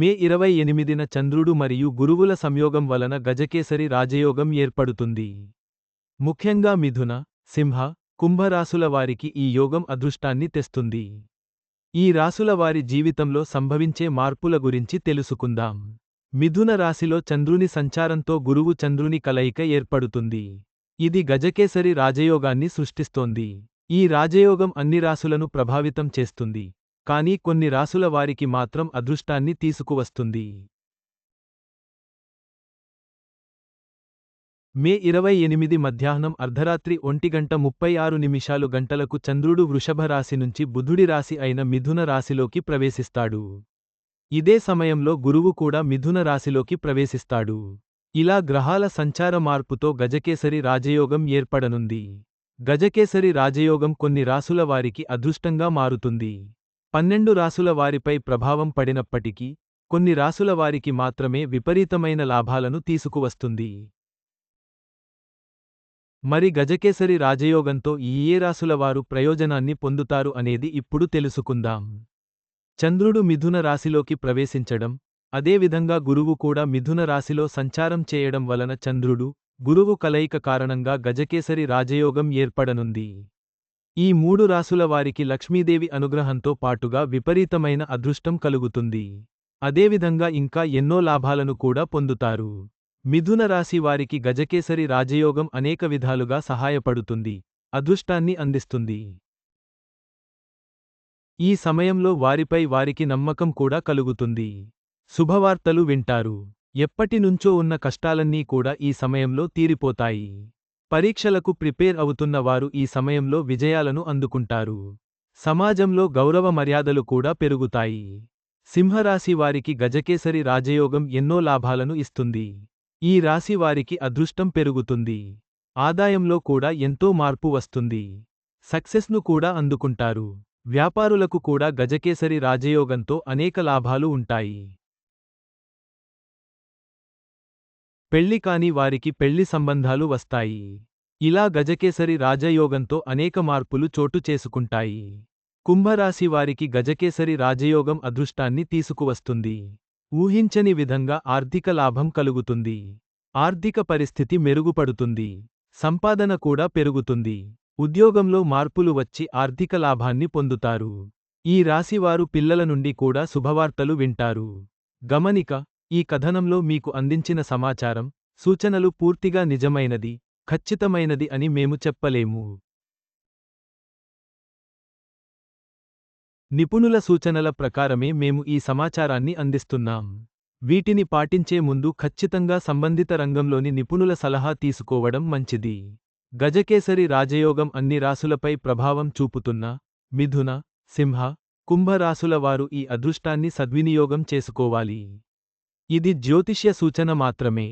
మే ఇరవై ఎనిమిదిన చంద్రుడు మరియు గురువుల సంయోగం వలన గజకేసరి రాజయోగం ఏర్పడుతుంది. ముఖ్యంగా మిథున సింహ కుంభరాశుల వారికి ఈ యోగం అదృష్టాన్ని తెస్తుంది. ఈ రాశుల వారి జీవితంలో సంభవించే మార్పుల గురించి తెలుసుకుందాం. మిథున రాశిలో చంద్రుని సంచారంతో గురువు చంద్రుని కలయిక ఏర్పడుతుంది. ఇది గజకేసరి రాజయోగాన్ని సృష్టిస్తోంది. ఈ రాజయోగం అన్ని రాసులను ప్రభావితం చేస్తుంది. కానీ కొన్ని రాసుల వారికి మాత్రం అదృష్టాన్ని తీసుకువస్తుంది. మే ఇరవై ఎనిమిది మధ్యాహ్నం అర్ధరాత్రి ఒంటిగంట ముప్పై ఆరు నిమిషాలు గంటలకు చంద్రుడు వృషభ రాశి నుంచి బుధుడి రాశి అయిన మిథున రాశిలోకి ప్రవేశిస్తాడు. ఇదే సమయంలో గురువు కూడా మిథున రాశిలోకి ప్రవేశిస్తాడు. ఇలా గ్రహాల సంచార మార్పుతో గజకేసరి రాజయోగం ఏర్పడనుంది. గజకేసరి రాజయోగం కొన్ని రాసుల వారికి అదృష్టంగా మారుతుంది. పన్నెండు రాసుల వారిపై ప్రభావం పడినప్పటికీ కొన్ని రాసుల వారికి మాత్రమే విపరీతమైన లాభాలను తీసుకువస్తుంది. మరి గజకేసరి రాజయోగంతో ఈయే ఏ రాసుల వారు ప్రయోజనాన్ని పొందుతారు అనేది ఇప్పుడు తెలుసుకుందాం. చంద్రుడు మిథున రాశిలోకి ప్రవేశించడం అదేవిధంగా గురువు కూడా మిథున రాశిలో సంచారం చేయడం వలన చంద్రుడు గురువు కలయిక కారణంగా గజకేసరి రాజయోగం ఏర్పడనుంది. ఈ మూడు రాసుల వారికి లక్ష్మీదేవి అనుగ్రహంతో పాటుగా విపరీతమైన అదృష్టం కలుగుతుంది. అదేవిధంగా ఇంకా ఎన్నో లాభాలను కూడా పొందుతారు. మిథున రాశి వారికి గజకేసరి రాజయోగం అనేక విధాలుగా సహాయపడుతుంది. అదృష్టాన్ని అందిస్తుంది. ఈ సమయంలో వారిపై వారికి నమ్మకం కూడా కలుగుతుంది. శుభవార్తలు వింటారు. ఎప్పటినుంచో ఉన్న కష్టాలన్నీ కూడా ఈ సమయంలో తీరిపోతాయి. పరీక్షలకు ప్రిపేర్ అవుతున్న వారు ఈ సమయంలో విజయాలను అందుకుంటారు. సమాజంలో గౌరవ మర్యాదలు కూడా పెరుగుతాయి. సింహరాశి వారికి గజకేసరి రాజయోగం ఎన్నో లాభాలను ఇస్తుంది. ఈ రాశి వారికి అదృష్టం పెరుగుతుంది. ఆదాయంలో కూడా ఎంతో మార్పు వస్తుంది. సక్సెస్ను కూడా అందుకుంటారు. వ్యాపారులకు కూడా గజకేసరి రాజయోగంతో అనేక లాభాలు ఉంటాయి. పెళ్ళి కాని వారికి పెళ్ళి సంబంధాలు వస్తాయి. ఇలా గజకేసరి రాజయోగంతో అనేక మార్పులు చోటు చేసుకుంటాయి. కుంభరాశి వారికి గజకేసరి రాజయోగం అదృష్టాన్ని తీసుకువస్తుంది. ఊహించని విధంగా ఆర్థిక లాభం కలుగుతుంది. ఆర్థిక పరిస్థితి మెరుగుపడుతుంది. సంపాదన కూడా పెరుగుతుంది. ఉద్యోగంలో మార్పులు వచ్చి ఆర్థిక లాభాన్ని పొందుతారు. ఈ రాశివారు పిల్లల నుండి కూడా శుభవార్తలు వింటారు. గమనిక ఈ కథనంలో మీకు అందించిన సమాచారం సూచనలు పూర్తిగా నిజమైనది ఖచ్చితమైనది అని మేము చెప్పలేము. నిపుణుల సూచనల ప్రకారమే మేము ఈ సమాచారాన్ని అందిస్తున్నాం. వీటిని పాటించే ముందు ఖచ్చితంగా సంబంధిత రంగంలోని నిపుణుల సలహా తీసుకోవడం మంచిది. గజకేసరి రాజయోగం అన్ని రాసులపై ప్రభావం చూపుతున్న మిథున సింహ కుంభరాశుల వారు ఈ అదృష్టాన్ని సద్వినియోగం చేసుకోవాలి. ఇది జ్యోతిష్య సూచన మాత్రమే.